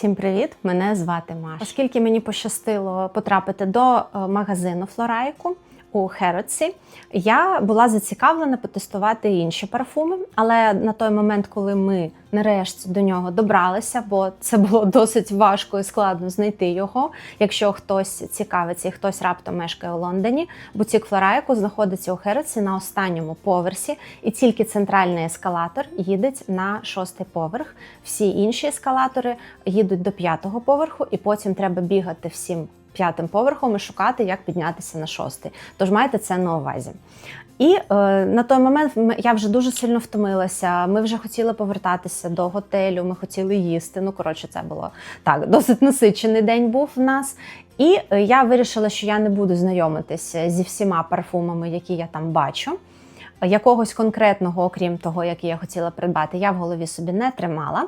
Всім привіт! Мене звати Маша. Оскільки мені пощастило потрапити до е, магазину Флорайку у Херотсі, я була зацікавлена потестувати інші парфуми. Але на той момент, коли ми нарешті до нього добралися, бо це було досить важко і складно знайти його, якщо хтось цікавиться і хтось раптом мешкає у Лондоні. Бутік Флорайку знаходиться у Херотсі на останньому поверсі, і тільки центральний ескалатор їде на шостий поверх. Всі інші ескалатори їдуть до п'ятого поверху, і потім треба бігати всім п'ятим поверхом і шукати, як піднятися на шостий. Тож майте це на увазі. І е, на той момент я вже дуже сильно втомилася. Ми вже хотіли повертатися до готелю, ми хотіли їсти. Ну, коротше, це було так, досить насичений день був в нас. І е, я вирішила, що я не буду знайомитися зі всіма парфумами, які я там бачу. Якогось конкретного, окрім того, який я хотіла придбати, я в голові собі не тримала.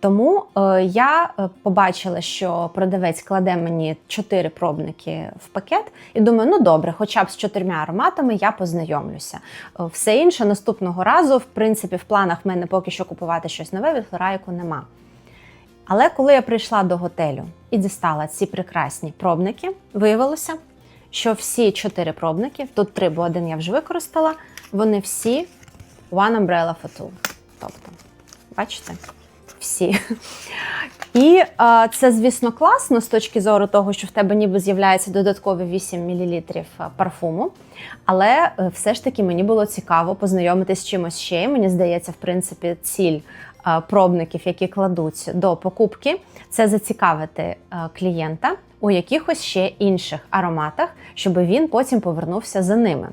Тому е, я е, побачила, що продавець кладе мені чотири пробники в пакет, і думаю, ну добре, хоча б з чотирма ароматами я познайомлюся. Е, Все інше наступного разу, в принципі, в планах в мене поки що купувати щось нове, від Флорайку нема. Але коли я прийшла до готелю і дістала ці прекрасні пробники, виявилося, що всі чотири пробники, тут три, бо один я вже використала, вони всі One Umbrella Two. Тобто, бачите? Всі. І е, це, звісно, класно з точки зору того, що в тебе ніби з'являється додаткові 8 мл парфуму. Але е, все ж таки мені було цікаво познайомитися з чимось ще. І Мені здається, в принципі, ціль е, пробників, які кладуть до покупки, це зацікавити е, клієнта у якихось ще інших ароматах, щоб він потім повернувся за ними.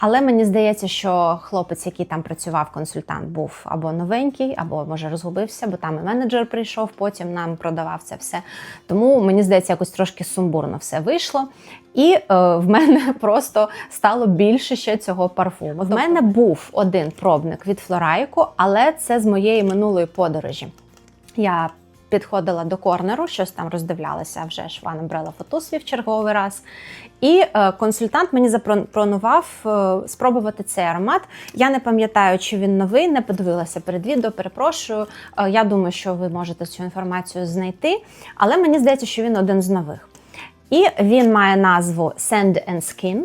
Але мені здається, що хлопець, який там працював, консультант, був або новенький, або може розгубився, бо там і менеджер прийшов, потім нам продавав це все. Тому мені здається, якось трошки сумбурно все вийшло. І е, в мене просто стало більше ще цього парфуму. В мене був один пробник від Флорайку, але це з моєї минулої подорожі. Я підходила до корнеру, щось там роздивлялася вже ж Umbrella Photo свій в черговий раз. І е, консультант мені запропонував е, спробувати цей аромат. Я не пам'ятаю, чи він новий, не подивилася перед відео. Перепрошую. Е, я думаю, що ви можете цю інформацію знайти, але мені здається, що він один з нових. І він має назву Sand and Skin.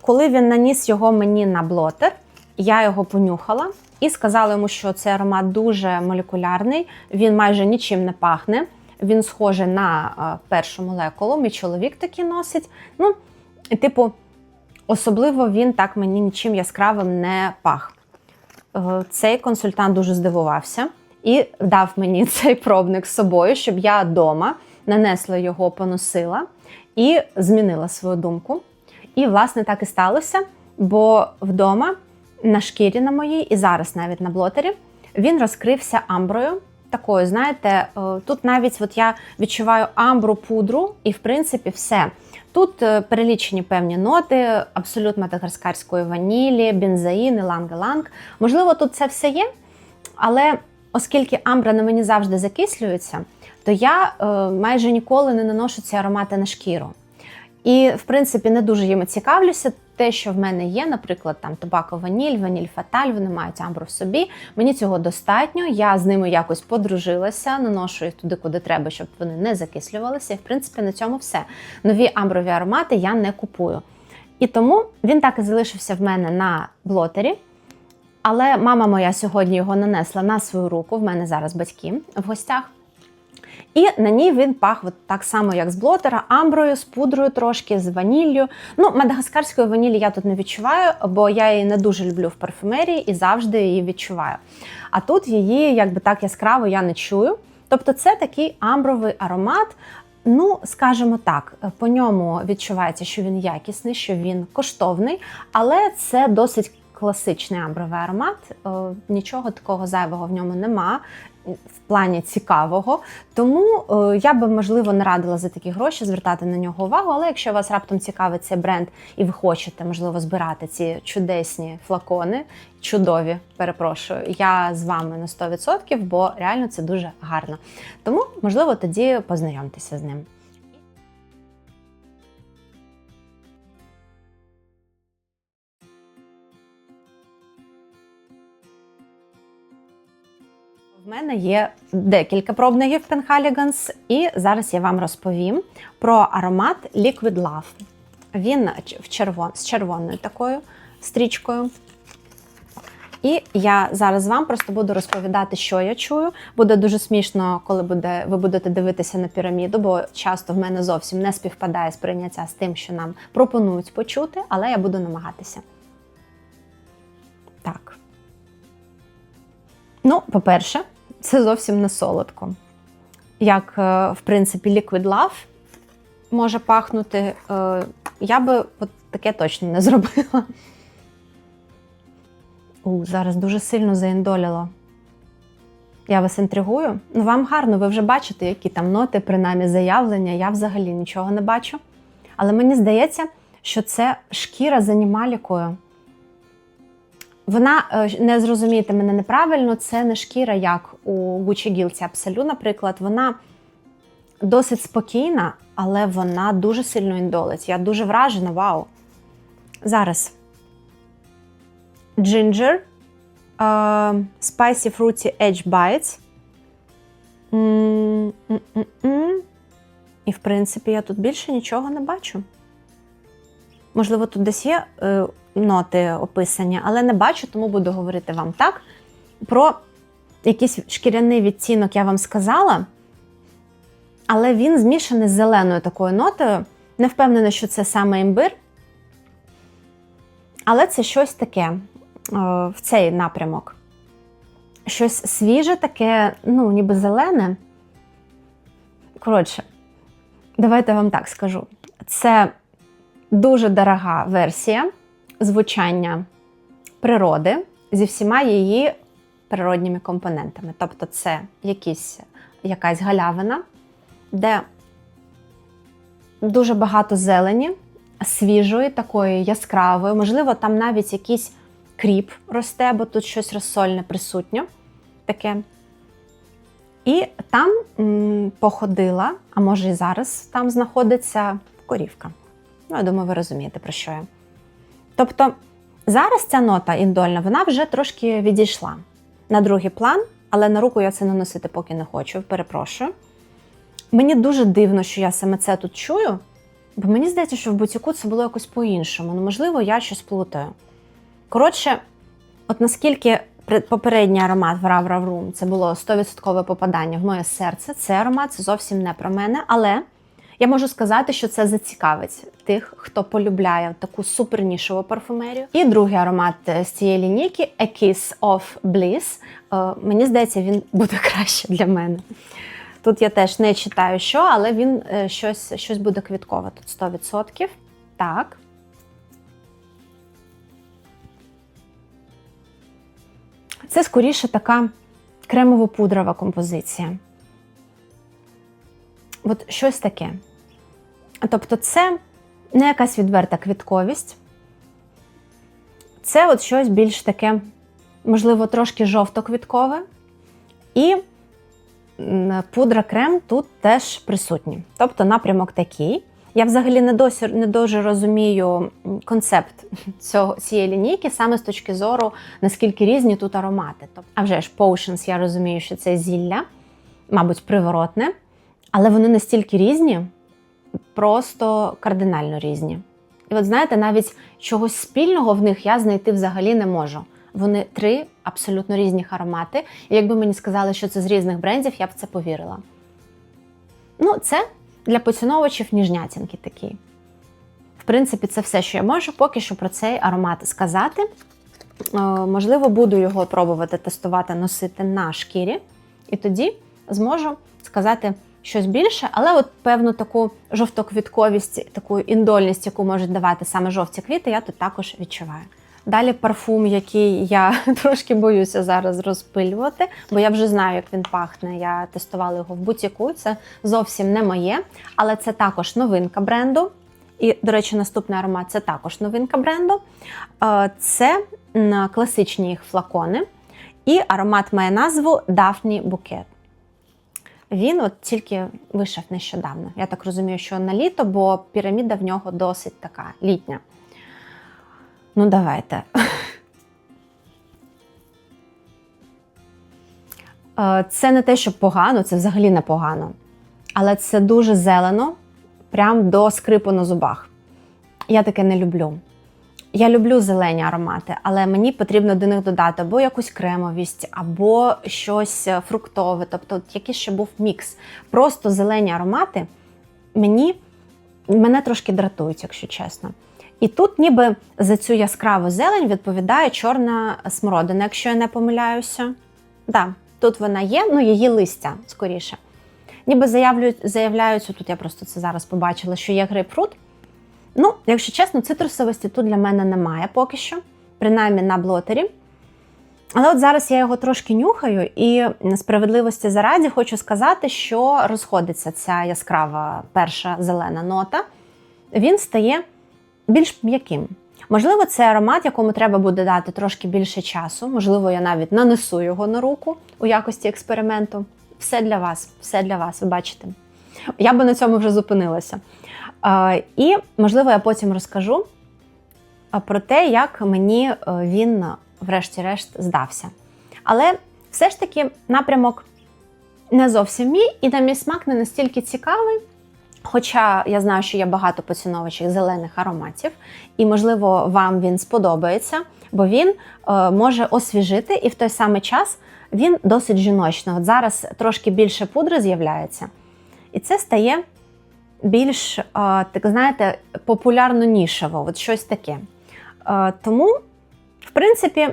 Коли він наніс його мені на блотер, я його понюхала і сказала йому, що цей аромат дуже молекулярний, він майже нічим не пахне. Він схожий на е, першу молекулу. Мій чоловік такий носить. Ну, типу, особливо він так мені нічим яскравим не пах. Е, Цей консультант дуже здивувався і дав мені цей пробник з собою, щоб я вдома нанесла його, поносила і змінила свою думку. І, власне, так і сталося, бо вдома на шкірі на моїй, і зараз навіть на блотері, він розкрився амброю. Такою, знаєте, е, тут навіть от я відчуваю амбру, пудру, і в принципі все. Тут е, перелічені певні ноти, абсолют мадагаскарської ванілі, бензаїн, ланг-ланг. Можливо, тут це все є, але оскільки амбра на мені завжди закислюється, то я е, майже ніколи не наношу ці аромати на шкіру. І, в принципі, не дуже їм цікавлюся. Те, що в мене є, наприклад, там табако ваніль, ваніль фаталь, вони мають амбру в собі. Мені цього достатньо. Я з ними якось подружилася, наношу їх туди, куди треба, щоб вони не закислювалися. І в принципі на цьому все. Нові амброві аромати я не купую. І тому він так і залишився в мене на блотері. Але мама моя сьогодні його нанесла на свою руку. В мене зараз батьки в гостях. І на ній він пах от так само, як з блотера, амброю, з пудрою трошки, з ваніллю. Ну, мадагаскарської ванілі я тут не відчуваю, бо я її не дуже люблю в парфумерії і завжди її відчуваю. А тут її якби так яскраво я не чую. Тобто це такий амбровий аромат. Ну, скажімо так, по ньому відчувається, що він якісний, що він коштовний, але це досить класичний амбровий аромат. Е, Нічого такого зайвого в ньому нема в плані цікавого. Тому е, я би, можливо, не радила за такі гроші звертати на нього увагу. Але якщо вас раптом цікавить цей бренд і ви хочете, можливо, збирати ці чудесні флакони, чудові, перепрошую, я з вами на 100%, бо реально це дуже гарно. Тому, можливо, тоді познайомтеся з ним. В мене є декілька пробників Penhaligans, і зараз я вам розповім про аромат Liquid Love. Він в червон, з червоною такою стрічкою. І я зараз вам просто буду розповідати, що я чую. Буде дуже смішно, коли буде, ви будете дивитися на піраміду, бо часто в мене зовсім не співпадає сприйняття з тим, що нам пропонують почути, але я буду намагатися. Так. Ну, по-перше, це зовсім не солодко. Як, е, в принципі, Liquid Love може пахнути, е, я би от таке точно не зробила. У, зараз дуже сильно заіндоліло. Я вас інтригую. Ну, вам гарно, ви вже бачите, які там ноти, принаймні заявлення. Я взагалі нічого не бачу. Але мені здається, що це шкіра з анімалікою. Вона, е, не зрозумієте мене неправильно, це не шкіра, як у Gucci гілці Абсолю, наприклад, вона досить спокійна, але вона дуже сильно індолить. Я дуже вражена, вау. Зараз. Ginger, uh, Spicy Fruity Edge Bites. М, м, м. І, в принципі, я тут більше нічого не бачу. Можливо, тут десь є е, ноти описані, але не бачу, тому буду говорити вам так. Про якийсь шкіряний відтінок я вам сказала, але він змішаний з зеленою такою нотою. Не впевнена, що це саме імбир. Але це щось таке е, в цей напрямок. Щось свіже, таке, ну, ніби зелене. Коротше, давайте вам так скажу. Це дуже дорога версія звучання природи зі всіма її природніми компонентами. Тобто, це якісь, якась галявина, де дуже багато зелені, свіжої, такої яскравої, можливо, там навіть якийсь кріп росте, бо тут щось розсольне присутнє. Таке. І там м, походила, а може і зараз там знаходиться корівка. Ну, я думаю, ви розумієте, про що я. Тобто зараз ця нота індольна, вона вже трошки відійшла на другий план, але на руку я це наносити поки не хочу, перепрошую. Мені дуже дивно, що я саме це тут чую, бо мені здається, що в бутіку це було якось по-іншому. Ну, можливо, я щось плутаю. Коротше, от наскільки попередній аромат в Rav Rav Room це було 100% попадання в моє серце, цей аромат це зовсім не про мене, але я можу сказати, що це зацікавить тих, хто полюбляє таку супернішову парфумерію. І другий аромат з цієї лінійки A Kiss of Bliss. Е, Мені здається, він буде краще для мене. Тут я теж не читаю, що, але він е, щось щось буде квіткове тут 100%. Так. Це скоріше така кремово-пудрова композиція. От щось таке. Тобто, це не якась відверта квітковість. Це от щось більш таке, можливо, трошки жовто-квіткове. І пудра крем тут теж присутні. Тобто напрямок такий. Я взагалі не досі не дуже розумію концепт цього, цієї лінійки, саме з точки зору, наскільки різні тут аромати. Тобто, а вже ж Potions, я розумію, що це зілля, мабуть, приворотне, але вони настільки різні, просто кардинально різні. І от знаєте, навіть чогось спільного в них я знайти взагалі не можу. Вони три абсолютно різні аромати. І якби мені сказали, що це з різних брендів, я б це повірила. Ну, це для поціновувачів ніжнятінки такі. В принципі, це все, що я можу поки що про цей аромат сказати. Е, можливо, буду його пробувати тестувати, носити на шкірі, і тоді зможу сказати щось більше, але от певну таку жовтоквітковість, таку індольність, яку можуть давати саме жовті квіти, я тут також відчуваю. Далі парфум, який я трошки боюся зараз розпилювати, бо я вже знаю, як він пахне. Я тестувала його в бутіку. Це зовсім не моє, але це також новинка бренду. І, до речі, наступний аромат це також новинка бренду. Е, це класичні їх флакони. І аромат має назву Daphne Bouquet. Він от тільки вийшов нещодавно. Я так розумію, що на літо, бо піраміда в нього досить така літня. Ну, давайте. Е, Це не те, що погано, це взагалі не погано. Але це дуже зелено, прям до скрипу на зубах. Я таке не люблю. Я люблю зелені аромати, але мені потрібно до них додати або якусь кремовість, або щось е, фруктове, тобто якийсь ще був мікс. Просто зелені аромати мені, мене трошки дратують, якщо чесно. І тут, ніби за цю яскраву зелень відповідає чорна смородина, якщо я не помиляюся. Да, тут вона є, ну її листя скоріше. Ніби заявляються, тут я просто це зараз побачила, що є грейпфрут. Ну, якщо чесно, цитрусовості тут для мене немає поки що, принаймні на блотері. Але от зараз я його трошки нюхаю, і справедливості зараді хочу сказати, що розходиться ця яскрава перша зелена нота, він стає більш м'яким. Можливо, це аромат, якому треба буде дати трошки більше часу. Можливо, я навіть нанесу його на руку у якості експерименту. Все для вас, все для вас, ви бачите. Я би на цьому вже зупинилася. І, можливо, я потім розкажу про те, як мені е, він, врешті-решт, здався. Але все ж таки напрямок не зовсім мій, і на мій смак не настільки цікавий. Хоча я знаю, що є багато поціновувачів зелених ароматів, і, можливо, вам він сподобається, бо він е, може освіжити, і в той самий час він досить жіночний. От зараз трошки більше пудри з'являється, і це стає більш, так знаєте, популярно нішево, от щось таке. Тому, в принципі,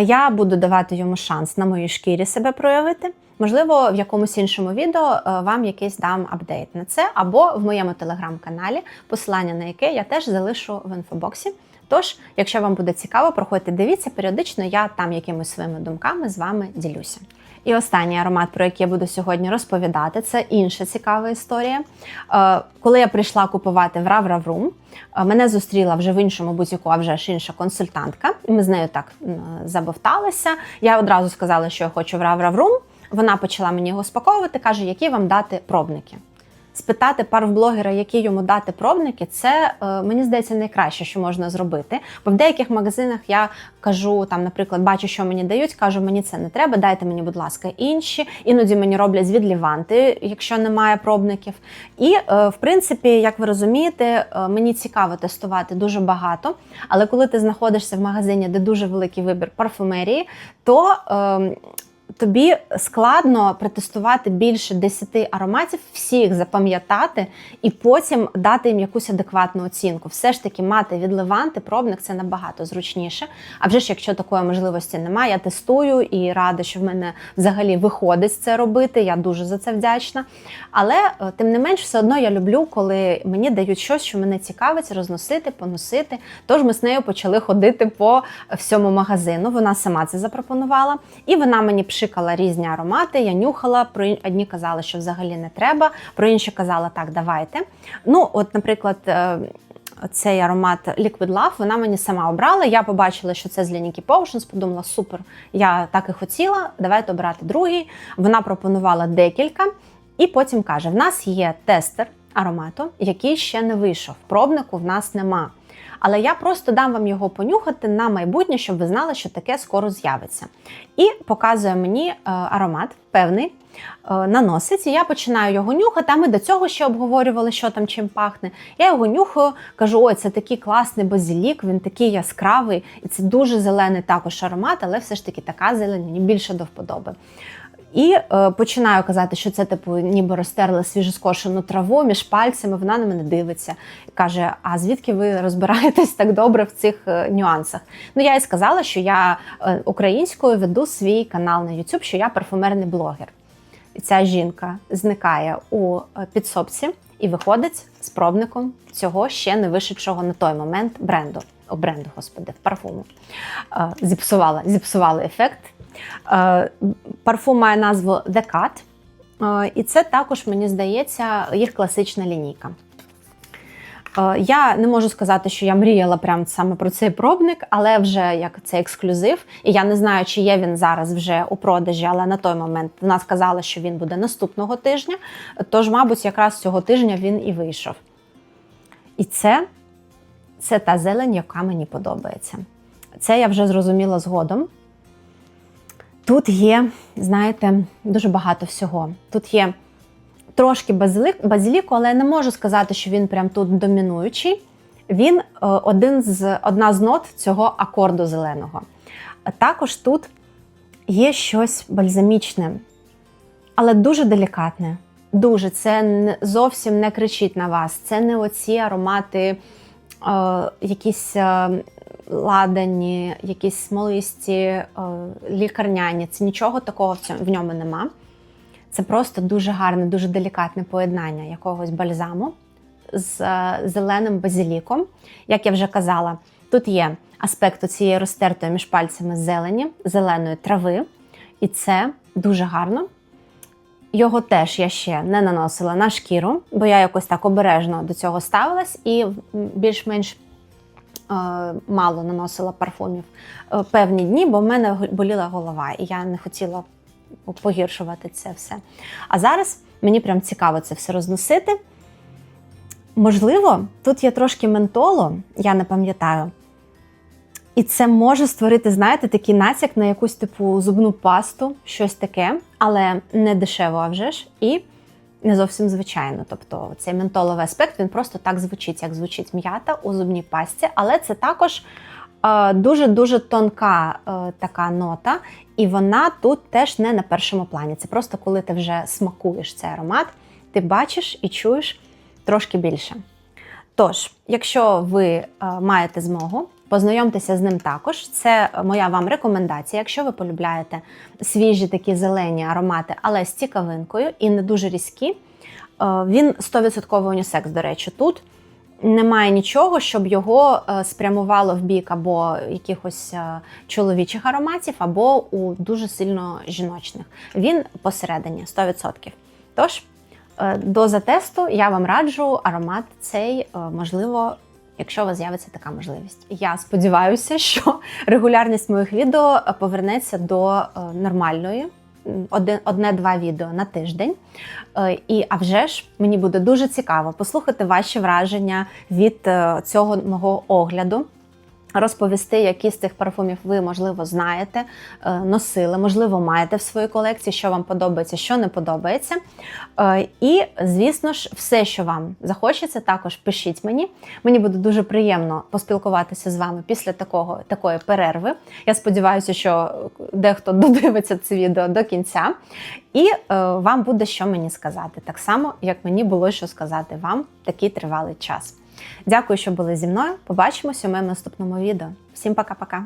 я буду давати йому шанс на моїй шкірі себе проявити. Можливо, в якомусь іншому відео е, вам якийсь дам апдейт на це, або в моєму телеграм-каналі, посилання на яке я теж залишу в інфобоксі. Тож, якщо вам буде цікаво, проходьте, дивіться, періодично я там якимись своїми думками з вами ділюся. І останній аромат, про який я буду сьогодні розповідати, це інша цікава історія. Е, Коли я прийшла купувати в Равраврум, мене зустріла вже в іншому бутіку, а вже ж інша консультантка. І ми з нею так забовталися. Я одразу сказала, що я хочу в Равраврум. Вона почала мені його спаковувати, каже, які вам дати пробники. Спитати парфблогера, які йому дати пробники, це е, мені здається найкраще, що можна зробити. Бо в деяких магазинах я кажу, там, наприклад, бачу, що мені дають, кажу, мені це не треба, дайте мені, будь ласка, інші. Іноді мені роблять з відліванти, якщо немає пробників. І, е, в принципі, як ви розумієте, е, мені цікаво тестувати дуже багато. Але коли ти знаходишся в магазині, де дуже великий вибір парфумерії, то е, тобі складно протестувати більше 10 ароматів, всіх запам'ятати і потім дати їм якусь адекватну оцінку. Все ж таки, мати від Леванти пробник це набагато зручніше. А вже ж, якщо такої можливості немає, я тестую і рада, що в мене взагалі виходить це робити. Я дуже за це вдячна. Але е, тим не менш, все одно я люблю, коли мені дають щось, що мене цікавить, розносити, поносити. Тож ми з нею почали ходити по всьому магазину. Вона сама це запропонувала, і вона мені пшикала різні аромати. Я нюхала. Про одні казали, що взагалі не треба, про інші казала так, давайте. Ну, от, наприклад. е, Цей аромат Liquid Love вона мені сама обрала. Я побачила, що це з лінійки Potions, подумала, супер, я так і хотіла, давайте обрати другий. Вона пропонувала декілька, і потім каже: в нас є тестер аромату, який ще не вийшов. Пробнику в нас нема. Але я просто дам вам його понюхати на майбутнє, щоб ви знали, що таке скоро з'явиться. І показує мені е, аромат певний, е, наносить, і я починаю його нюхати. А ми до цього ще обговорювали, що там чим пахне. Я його нюхаю, кажу: ой, це такий класний базилік, він такий яскравий, і це дуже зелений також аромат, але все ж таки така зелень мені більше до вподоби. І е, починаю казати, що це типу ніби розтерли свіжоскошену траву між пальцями. Вона на мене дивиться і каже: А звідки ви розбираєтесь так добре в цих е, нюансах? Ну я їй сказала, що я е, українською веду свій канал на YouTube, що я парфумерний блогер. І ця жінка зникає у е, підсобці і виходить з пробником цього ще не вишедшого на той момент бренду. О, бренду, господи, парфуму. Е, Зіпсувала, зіпсувала ефект. Е, Парфум має назву. Е, І це також, мені здається, їх класична лінійка. Е, Я не можу сказати, що я мріяла прям саме про цей пробник, але вже як це ексклюзив. І я не знаю, чи є він зараз вже у продажі, але на той момент вона сказала, що він буде наступного тижня. Тож, мабуть, якраз цього тижня він і вийшов. І це, це та зелень, яка мені подобається. Це я вже зрозуміла згодом. Тут є, знаєте, дуже багато всього. Тут є трошки базиліку, але я не можу сказати, що він прям тут домінуючий. Він е, один з, одна з нот цього акорду зеленого. Також тут є щось бальзамічне, але дуже делікатне. Дуже це зовсім не кричить на вас. Це не оці аромати, е, якісь е, ладані, якісь смолисті, е, лікарняні. Це нічого такого в, цьому, в ньому нема. Це просто дуже гарне, дуже делікатне поєднання якогось бальзаму з е, зеленим базиліком. Як я вже казала, тут є аспект цієї розтертої між пальцями зелені, зеленої трави, і це дуже гарно. Його теж я ще не наносила на шкіру, бо я якось так обережно до цього ставилась і більш-менш мало наносила парфумів е, певні дні, бо в мене боліла голова, і я не хотіла погіршувати це все. А зараз мені прям цікаво це все розносити. Можливо, тут є трошки ментолу, я не пам'ятаю. І це може створити, знаєте, такий натяк на якусь типу зубну пасту, щось таке, але не дешево, а вже ж, і не зовсім звичайно. Тобто цей ментоловий аспект він просто так звучить, як звучить м'ята у зубній пасті, але це також е, дуже-дуже тонка е, така нота, і вона тут теж не на першому плані. Це просто коли ти вже смакуєш цей аромат, ти бачиш і чуєш трошки більше. Тож, якщо ви е, маєте змогу, познайомтеся з ним також. Це моя вам рекомендація. Якщо ви полюбляєте свіжі такі зелені аромати, але з цікавинкою і не дуже різкі, е, він 100% унісекс, до речі, тут. Немає нічого, щоб його е, спрямувало в бік або якихось е, чоловічих ароматів, або у дуже сильно жіночних. Він посередині 100%. Тож, Е, Доза тесту я вам раджу аромат цей, е, можливо, якщо у вас з'явиться така можливість. Я сподіваюся, що регулярність моїх відео повернеться до е, нормальної. одне-два відео на тиждень. Е, І а вже ж мені буде дуже цікаво послухати ваші враження від е, цього мого огляду. Розповісти, які з цих парфумів ви, можливо, знаєте, е, носили, можливо, маєте в своїй колекції, що вам подобається, що не подобається. Е, І, звісно ж, все, що вам захочеться, також пишіть мені. Мені буде дуже приємно поспілкуватися з вами після такого, такої перерви. Я сподіваюся, що дехто додивиться це відео до кінця, і е, вам буде що мені сказати, так само, як мені було що сказати вам такий тривалий час. Дякую, що були зі мною. Побачимося у моєму наступному відео. Всім пока-пока.